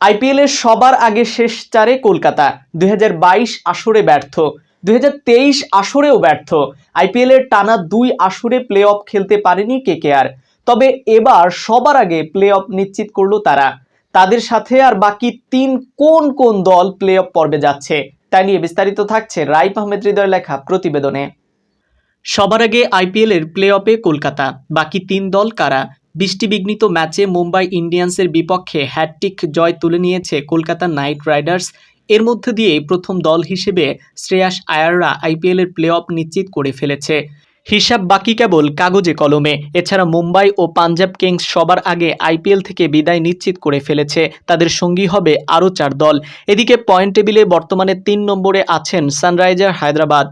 আইপিএলের সবার আগে শেষ চারে কলকাতা। দুই আসরে ব্যর্থ। দুই আসরেও ব্যর্থ। আইপিএলের টানা দুই আসরে প্লে অফ খেলতে পারেনি কেকেআর। তবে এবার সবার আগে প্লে অফ নিশ্চিত করল তারা। তাদের সাথে আর বাকি তিন কোন কোন দল প্লে অফ পর্বে যাচ্ছে, তা নিয়ে বিস্তারিত থাকছে রাইফ আহমেদ হৃদয়ের লেখা প্রতিবেদনে। সবার আগে আইপিএলের প্লে অফে কলকাতা। বাকি তিন দল কারা? বৃষ্টিবিঘ্নিত ম্যাচে মুম্বাই ইন্ডিয়ান্সের বিপক্ষে হ্যাটট্রিক জয় তুলে নিয়েছে কলকাতা নাইট রাইডার্স। এর মধ্য দিয়েই প্রথম দল হিসেবে শ্রেয়াস আয়াররা আইপিএলের প্লে অফ নিশ্চিত করে ফেলেছে। হিসাব বাকি কেবল কাগজে কলমে। এছাড়া মুম্বাই ও পাঞ্জাব কিংস সবার আগে আইপিএল থেকে বিদায় নিশ্চিত করে ফেলেছে। তাদের সঙ্গী হবে আরও চার দল। এদিকে পয়েন্ট টেবিলে বর্তমানে তিন নম্বরে আছেন সানরাইজার হায়দ্রাবাদ।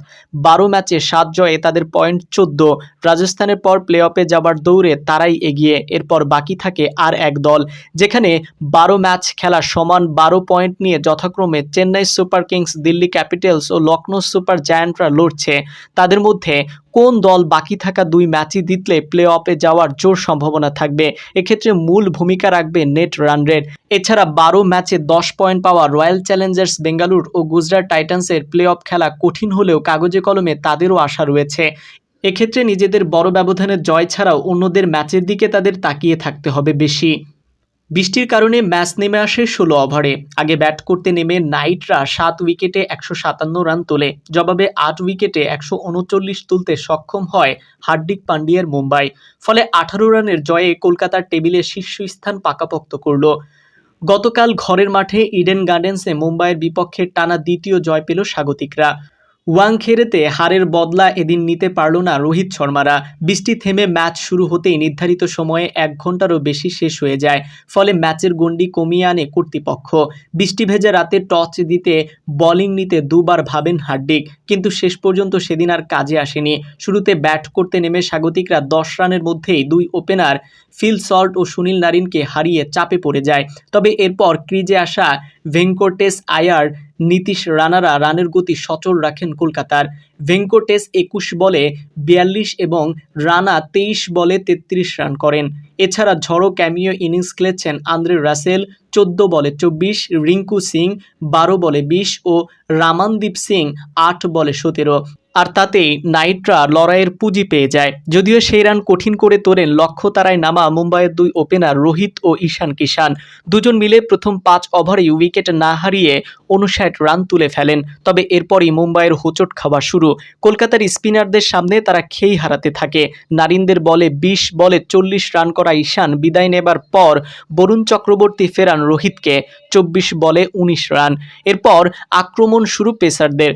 বারো ম্যাচে সাত জয়ে তাদের পয়েন্ট চোদ্দ। রাজস্থানের পর প্লে অফে যাবার দৌড়ে তারাই এগিয়ে। এরপর বাকি থাকে আর এক দল। যেখানে বারো ম্যাচ খেলা সমান বারো পয়েন্ট নিয়ে যথাক্রমে Chennai super kings, Delhi capitals ও লখনৌ সুপার জায়ান্টরা লড়ছে। তাদের মধ্যে কোন দল বাকি থাকা দুই ম্যাচই জিতলে প্লে অফে যাওয়ার জোর সম্ভাবনা থাকবে? এক্ষেত্রে মূল ভূমিকা রাখবে নেট রান রেট এছাড়া বারো ম্যাচে দশ পয়েন্ট পাওয়া রয়্যাল চ্যালেঞ্জার্স বেঙ্গালুর ও গুজরাট টাইটান্সের প্লে অফ খেলা কঠিন হলেও কাগজে কলমে তাদেরও আশা রয়েছে। এক্ষেত্রে নিজেদের বড় ব্যবধানের জয় ছাড়াও অন্যদের ম্যাচের দিকে তাদের তাকিয়ে থাকতে হবে বেশি। বৃষ্টির কারণে ম্যাচ নেমে আসে ষোলো ওভারে। আগে ব্যাট করতে নেমে নাইটরা সাত উইকেটে একশো সাতান্ন রান তোলে। জবাবে আট উইকেটে একশো উনচল্লিশ তুলতে সক্ষম হয় হার্দিক পান্ডিয়ার মুম্বাই। ফলে আঠারো রানের জয়ে কলকাতার টেবিলে শীর্ষস্থান পাকাপোক্ত করল। গতকাল ঘরের মাঠে ইডেন গার্ডেন্সে মুম্বাইয়ের বিপক্ষে টানা দ্বিতীয় জয় পেল স্বাগতিকরা। ওয়াংখেড়েতে হারের বদলা এদিন নিতে পারল না রোহিত শর্মারা। বৃষ্টি থেমে ম্যাচ শুরু হতেই নির্ধারিত সময়ে এক ঘন্টারও বেশি শেষ হয়ে যায়। ফলে ম্যাচের গণ্ডি কমিয়ে আনে কর্তৃপক্ষ। বৃষ্টি ভেজা রাতে টচ দিতে বোলিং নিতে দুবার ভাবেন হার্দিক। কিন্তু শেষ পর্যন্ত সেদিন আর কাজে আসেনি। শুরুতে ব্যাট করতে নেমে স্বাগতিকরা দশ রানের মধ্যেই দুই ওপেনার ফিল সল্ট ও সুনীল নারিনকে হারিয়ে চাপে পড়ে যায়। তবে এরপর ক্রিজে আসা ভেঙ্কটেশ আয়ার নীতিশ রানারা রানের গতি সচল রাখেন কলকাতার। ভেঙ্কটেশ একুশ বলে বিয়াল্লিশ এবং রানা তেইশ বলে তেত্রিশ রান করেন। এছাড়া ঝড়ো ক্যামিও ইনিংস খেলেছেন আন্দ্রে রাসেল, চোদ্দ বলে চব্বিশ, রিঙ্কু সিং, বারো বলে বিশ ও রামানদীপ সিং, আট বলে সতেরো। আর তাতেই নাইটরা লড়াইয়ের পুঁজি পেয়ে যায়। যদিও সেই রান কঠিন করে তোলেন লক্ষ্য তারায় নামা মুম্বাইয়ের দুই ওপেনার রোহিত ও ঈশান কিষান। দুজন মিলে প্রথম পাঁচ ওভারেই উইকেট না হারিয়ে উনষাট রান তুলে ফেলেন। তবে এরপরই মুম্বাইয়ের হোঁচট খাওয়া শুরু। কলকাতার স্পিনারদের সামনে তারা খেই হারাতে থাকে। নারিনদের বলে বিশ বলে চল্লিশ রান করা ঈশান বিদায় নেবার পর বরুণ চক্রবর্তী ফেরান রোহিতকে। চব্বিশ বলে উনিশ রান। এরপর আক্রমণ শুরু পেসারদের।